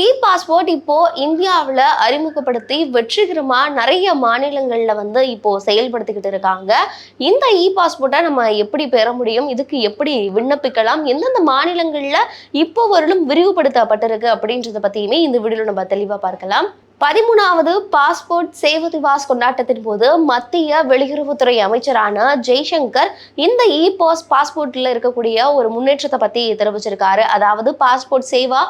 இ passport இப்போ இந்தியாவில் அறிமுகப்படுத்தி வெற்றிகரமாக நிறைய மாநிலங்களில் வந்து இப்போ செயல்படுத்திக்கிட்டு இருக்காங்க. இந்த இ பாஸ்போர்ட்டை நம்ம எப்படி பெற முடியும்? இதுக்கு எப்படி விண்ணப்பிக்கலாம்? எந்தெந்த மாநிலங்களில் இப்போ வரலும் விரிவுபடுத்தப்பட்டிருக்கு அப்படின்றத பத்தியுமே இந்த வீடியோவில் நம்ம தெளிவா பார்க்கலாம். பதிமூணாவது பாஸ்போர்ட் சேவ திவாஸ் கொண்டாட்டத்தின் போது மத்திய வெளியுறவுத்துறை அமைச்சரான ஜெய்சங்கர் இந்த இ பாஸ் பாஸ்போர்ட்ல இருக்கக்கூடிய ஒரு முன்னேற்றத்தை பத்தி தெரிவிச்சிருக்காரு. அதாவது passport Seva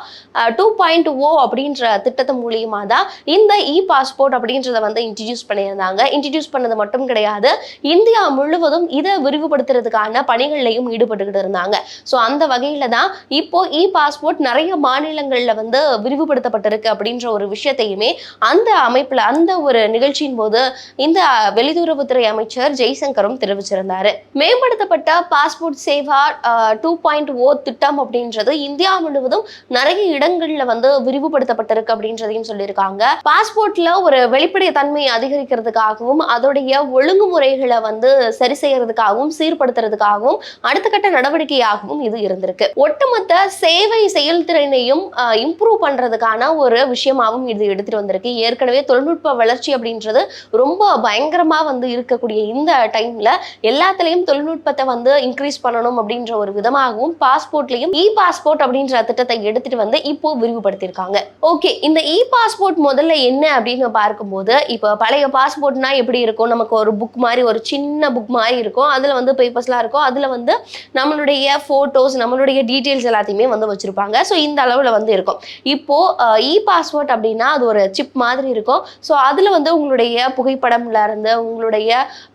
two point O அப்படின்ற திட்டத்தின் மூலியமா தான் இந்த இ பாஸ்போர்ட் அப்படின்றத வந்து இன்ட்ரடியூஸ் பண்ணியிருந்தாங்க. இன்ட்ரடியூஸ் பண்ணது மட்டும் கிடையாது இந்தியா முழுவதும் இதை விரிவுபடுத்துறதுக்கான பணிகள்லையும் ஈடுபட்டுக்கிட்டு இருந்தாங்க. ஸோ அந்த வகையில தான் இப்போ இ பாஸ்போர்ட் நிறைய மாநிலங்கள்ல வந்து விரிவுபடுத்தப்பட்டிருக்கு அப்படின்ற ஒரு விஷயத்தையுமே அந்த அமைப்புல அந்த ஒரு நிகழ்ச்சியின் போது இந்த வெளியுறவுத்துறை அமைச்சர் ஜெய்சங்கரும் தெரிவிச்சிருந்தாரு. மேம்படுத்தப்பட்ட passport Seva two point O திட்டம் அப்படின்றது இந்தியா முழுவதும் நிறைய இடங்கள்ல வந்து விரிவுபடுத்தப்பட்டிருக்கு அப்படின்றதையும் சொல்லியிருக்காங்க. பாஸ்போர்ட்ல ஒரு வெளிப்படை தன்மை அதிகரிக்கிறதுக்காகவும் அதோடைய ஒழுங்குமுறைகளை வந்து சரி செய்யறதுக்காகவும் சீர்படுத்துறதுக்காகவும் அடுத்த கட்ட நடவடிக்கையாகவும் இது இருந்திருக்கு. ஒட்டுமொத்த சேவை செயல்திறனையும் இம்ப்ரூவ் பண்றதுக்கான ஒரு விஷயமாகவும் இது எடுத்துட்டு வந்திருக்கு. ஏற்கனவே தொழில்நுட்ப வளர்ச்சி அப்படின்றது ரொம்ப பயங்கரமாக வந்து இருக்கக்கூடிய இந்த டைம்ல எல்லாத்துலேயும் தொழில்நுட்பத்தை வந்து இன்க்ரீஸ் பண்ணணும் அப்படின்ற ஒரு விதமாகவும் பாஸ்போர்ட்லையும் இ பாஸ்போர்ட் அப்படின்ற திட்டத்தை எடுத்துட்டு வந்து இப்போ விரிவுபடுத்தியிருக்காங்க. ஓகே இந்த இ பாஸ்போர்ட் முதல்ல என்ன அப்படின்னு பார்க்கும்போது இப்போ பழைய பாஸ்போர்ட்னா எப்படி இருக்கும்? நமக்கு ஒரு புக் மாதிரி ஒரு சின்ன புக் மாதிரி இருக்கும். அதில் வந்து பேப்பர்ஸ்லாம் இருக்கும். அதில் வந்து நம்மளுடைய ஃபோட்டோஸ் நம்மளுடைய டீட்டெயில்ஸ் எல்லாத்தையுமே வந்து வச்சிருப்பாங்க. ஸோ இந்த அளவில் வந்து இருக்கும். இப்போ இ பாஸ்போர்ட் அப்படின்னா அது ஒரு சிப் மாதிரி இருக்கும். ஸோ அதில் வந்து உங்களுடைய புகைப்படம்ல இருந்து உங்களுடைய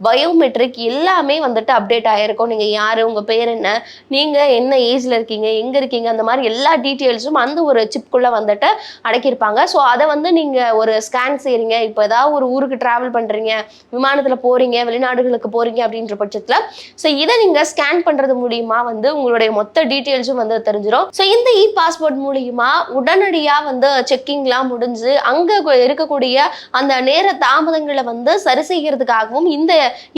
பயோமெட்ரிக் எல்லாமே வந்துட்டு அப்டேட் ஆகிருக்கும் நீங்கள் யார் உங்கள் பேர் என்ன நீங்கள் என்ன ஏஜ்ல இருக்கீங்க எங்கே இருக்கீங்க அந்த மாதிரி எல்லா டீட்டெயில்ஸும் அந்த ஒரு சிப்குள்ளே வந்துட்டு அடக்கியிருப்பாங்க. ஸோ அதை வந்து நீங்கள் ஒரு ஸ்கேன் செய்கிறீங்க இப்போ ஏதாவது ஒரு ஊருக்கு ட்ராவல் பண்ணுறீங்க விமானத்தில் போகிறீங்க வெளிநாடுகளுக்கு போகிறீங்க அப்படின்ற பட்சத்தில் ஸோ இதை நீங்கள் ஸ்கேன் பண்ணுறது மூலியமாக வந்து உங்களுடைய மொத்த டீட்டெயில்ஸும் வந்து தெரிஞ்சிடும் ஸோ இந்த இ பாஸ்போர்ட் மூலியமாக உடனடியாக வந்து செக்கிங்லாம் முடிஞ்சு அங்கே அங்கே இருக்கக்கூடிய அந்த நேர தாமதங்களை வந்து சரி செய்கிறதுக்காகவும் இந்த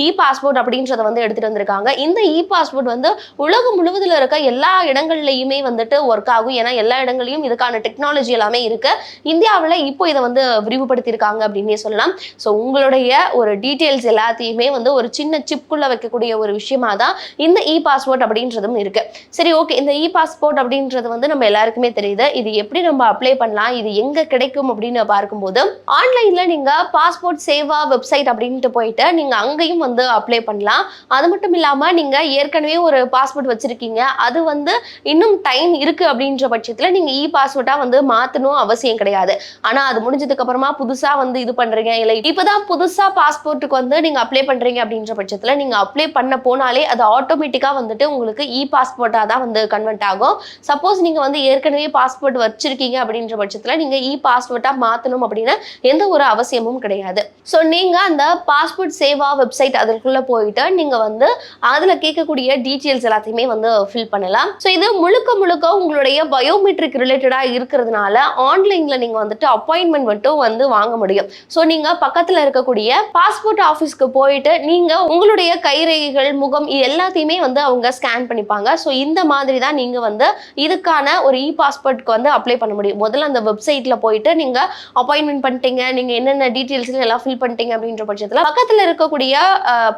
இ பாஸ்போர்ட் அப்படின்றத வந்து எடுத்துட்டு வந்திருக்காங்க. இந்த இ பாஸ்போர்ட் வந்து உலகம் முழுவதுல இருக்க எல்லா இடங்கள்லையுமே வந்துட்டு ஒர்க் ஆகும். ஏன்னா எல்லா இடங்களையும் இதுக்கான டெக்னாலஜி எல்லாமே இருக்கு. இந்தியாவில் இப்போ இதை வந்து விரிவுபடுத்தியிருக்காங்க அப்படின்னே சொல்லலாம். ஸோ உங்களுடைய ஒரு டீட்டெயில்ஸ் எல்லாத்தையுமே வந்து ஒரு சின்ன சிப்குள்ள வைக்கக்கூடிய ஒரு விஷயமா தான் இந்த இ பாஸ்போர்ட் அப்படின்றதும் இருக்கு. சரி ஓகே இந்த இ பாஸ்போர்ட் அப்படின்றது வந்து நம்ம எல்லாருக்குமே தெரியுது. இது எப்படி நம்ம அப்ளை பண்ணலாம்? இது எங்க கிடைக்கும் அப்படின்னு பார்க்கும்போது ஆன்லைன்ல நீங்க பாஸ்போர்ட் சேவா வெப்சைட் அப்படின்ட்டு போயிட்டு நீங்க அங்கேயும் வந்து அப்ளை பண்ணலாம். அது மட்டும் இல்லாம நீங்க ஏற்கனவே ஒரு பாஸ்போர்ட் வச்சிருக்கீங்க. அது வந்து இன்னும் டைம் இருக்கு அப்படின்ற பட்சத்துல நீங்க இ பாஸ்போர்ட்டா வந்து மாத்தணும் அவசியம் கிடையாது. ஆனா அது முடிஞ்சதுக்கு அப்புறமா புதுசா வந்து இது பண்றீங்க இல்லை இப்பதான் புதுசா பாஸ்போர்ட்டுக்கு வந்து நீங்க அப்ளை பண்றீங்க அப்படின்ற பட்சத்துல நீங்க அப்ளை பண்ண போனாலே அது ஆட்டோமேட்டிக்கா வந்துட்டு உங்களுக்கு இ பாஸ்போர்ட்டா தான் வந்து கன்வெர்ட் ஆகும். சப்போஸ் நீங்க வந்து ஏற்கனவே பாஸ்போர்ட் வச்சிருக்கீங்க அப்படின்ற பட்சத்துல நீங்க இ பாஸ்போர்ட்டா மாற்றணும் அப்படின்னு எந்த ஒரு அவசியமும் கிடையாது. ஸோ நீங்கள் அந்த பாஸ்போர்ட் சேவா வெப்சைட் அதற்குள்ளே போயிட்டு நீங்கள் வந்து அதில் கேட்கக்கூடிய டீட்டெயில்ஸ் எல்லாத்தையுமே வந்து ஃபில் பண்ணலாம். ஸோ இது முழுக்க முழுக்க உங்களுடைய பயோமெட்ரிக் ரிலேட்டடாக இருக்கிறதுனால ஆன்லைனில் நீங்கள் வந்துட்டு அப்பாயின்மெண்ட் மட்டும் வந்து வாங்க முடியும். ஸோ நீங்கள் பக்கத்தில் இருக்கக்கூடிய பாஸ்போர்ட் ஆஃபீஸ்க்கு போயிட்டு நீங்கள் உங்களுடைய கைரேகைகள் முகம் இது எல்லாத்தையுமே வந்து அவங்க ஸ்கேன் பண்ணிப்பாங்க. ஸோ இந்த மாதிரி தான் நீங்கள் வந்து இதுக்கான ஒரு இ பாஸ்போர்ட்க்கு வந்து அப்ளை பண்ண முடியும். முதல்ல அந்த வெப்சைட்டில் போயிட்டு நீங்கள் அப்பாயின்மெண்ட் பண்ணிட்டீங்க நீங்க என்னென்ன டீட்டெயில்ஸ் எல்லாம் ஃபில் பண்ணிட்டீங்க அப்படின்ற பட்சத்துல பக்கத்துல இருக்கக்கூடிய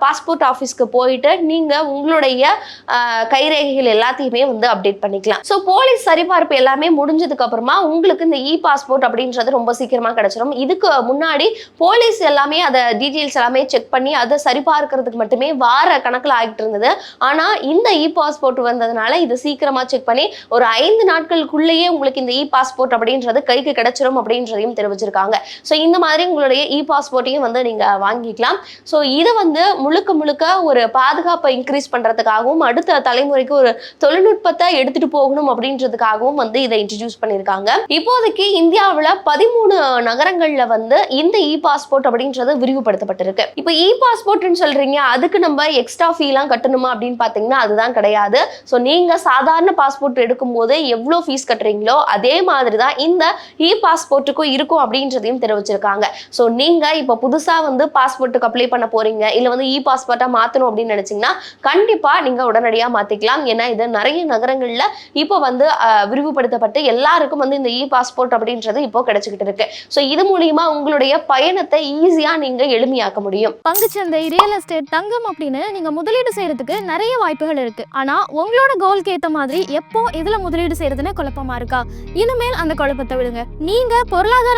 பாஸ்போர்ட் ஆஃபீஸ்க்கு போயிட்டு நீங்க உங்களுடைய கைரேகைகள் எல்லாத்தையுமே வந்து அப்டேட் பண்ணிக்கலாம். ஸோ போலீஸ் சரிபார்ப்பு எல்லாமே முடிஞ்சதுக்கு அப்புறமா உங்களுக்கு இந்த இ பாஸ்போர்ட் அப்படின்றது ரொம்ப சீக்கிரமா கிடைச்சிடும் இதுக்கு முன்னாடி போலீஸ் எல்லாமே அதை டீட்டெயில்ஸ் எல்லாமே செக் பண்ணி அதை சரிபார்க்கறதுக்கு மட்டுமே வார கணக்கில் ஆகிட்டு இருந்தது. ஆனா இந்த இ பாஸ்போர்ட் வந்ததுனால இது சீக்கிரமா செக் பண்ணி ஒரு ஐந்து நாட்களுக்குள்ளேயே உங்களுக்கு இந்த இ பாஸ்போர்ட் அப்படின்றது கைக்கு கிடைச்சிரும் அப்படின்றதையும் அறிவிச்சிருக்காங்க ஸோ இந்த மாதிரி உங்களுடைய இ பாஸ்போர்ட்டையும் வந்து நீங்க வாங்கிக்கலாம். ஸோ இது வந்து முழுக்க முழுக்க ஒரு பாதுகாப்பை இன்க்ரீஸ் பண்றதுக்காகவும் அடுத்த தலைமுறைக்கு ஒரு தொழில்நுட்பத்தை எடுத்துட்டு போகணும் அப்படின்றதுக்காகவும் வந்து இதை இன்ட்ரடியூஸ் பண்ணியிருக்காங்க. இப்போதைக்கு இந்தியாவில் பதிமூணு நகரங்களில் வந்து இந்த இ பாஸ்போர்ட் அப்படின்றது விரிவுபடுத்தப்பட்டிருக்கு. இப்போ இ பாஸ்போர்ட்னு சொல்றீங்க அதுக்கு நம்ம எக்ஸ்ட்ரா ஃபீலாம் கட்டணுமா அப்படின்னு பார்த்தீங்கன்னா அதுதான் கிடையாது. ஸோ நீங்க சாதாரண பாஸ்போர்ட் எடுக்கும்போது எவ்வளோ ஃபீஸ் கட்டுறீங்களோ அதே மாதிரி தான் இந்த இ பாஸ்போர்ட்டுக்கும் இருக்கும் இருக்கும் அப்படின்றதையும் தெரிவிச்சிருக்காங்க. ஸோ நீங்க இப்போ புதுசா வந்து பாஸ்போர்ட்டுக்கு அப்ளை பண்ண போறீங்க இல்ல வந்து இ பாஸ்போர்ட்டா மாத்தணும் அப்படின்னு நினைச்சீங்கன்னா கண்டிப்பா நீங்க உடனடியா மாத்திக்கலாம். ஏன்னா இது நிறைய நகரங்கள்ல இப்போ வந்து விரிவுபடுத்தப்பட்டு எல்லாருக்கும் வந்து இந்த இ பாஸ்போர்ட் அப்படின்றது இப்போ கிடைச்சிக்கிட்டு இருக்கு. ஸோ இது மூலியமா உங்களுடைய பயணத்தை ஈஸியா நீங்க எளிமையாக்க முடியும். பங்குச்சந்தை ரியல் எஸ்டேட் தங்கம் அப்படின்னு நீங்க முதலீடு செய்யறதுக்கு நிறைய வாய்ப்புகள் இருக்கு. ஆனா உங்களோட கோல்க்கு ஏத்த மாதிரி எப்போ இதுல முதலீடு செய்யறதுன்னு குழப்பமா இருக்கா? இனிமேல் அந்த குழப்பத்தை விடுங்க. நீங்க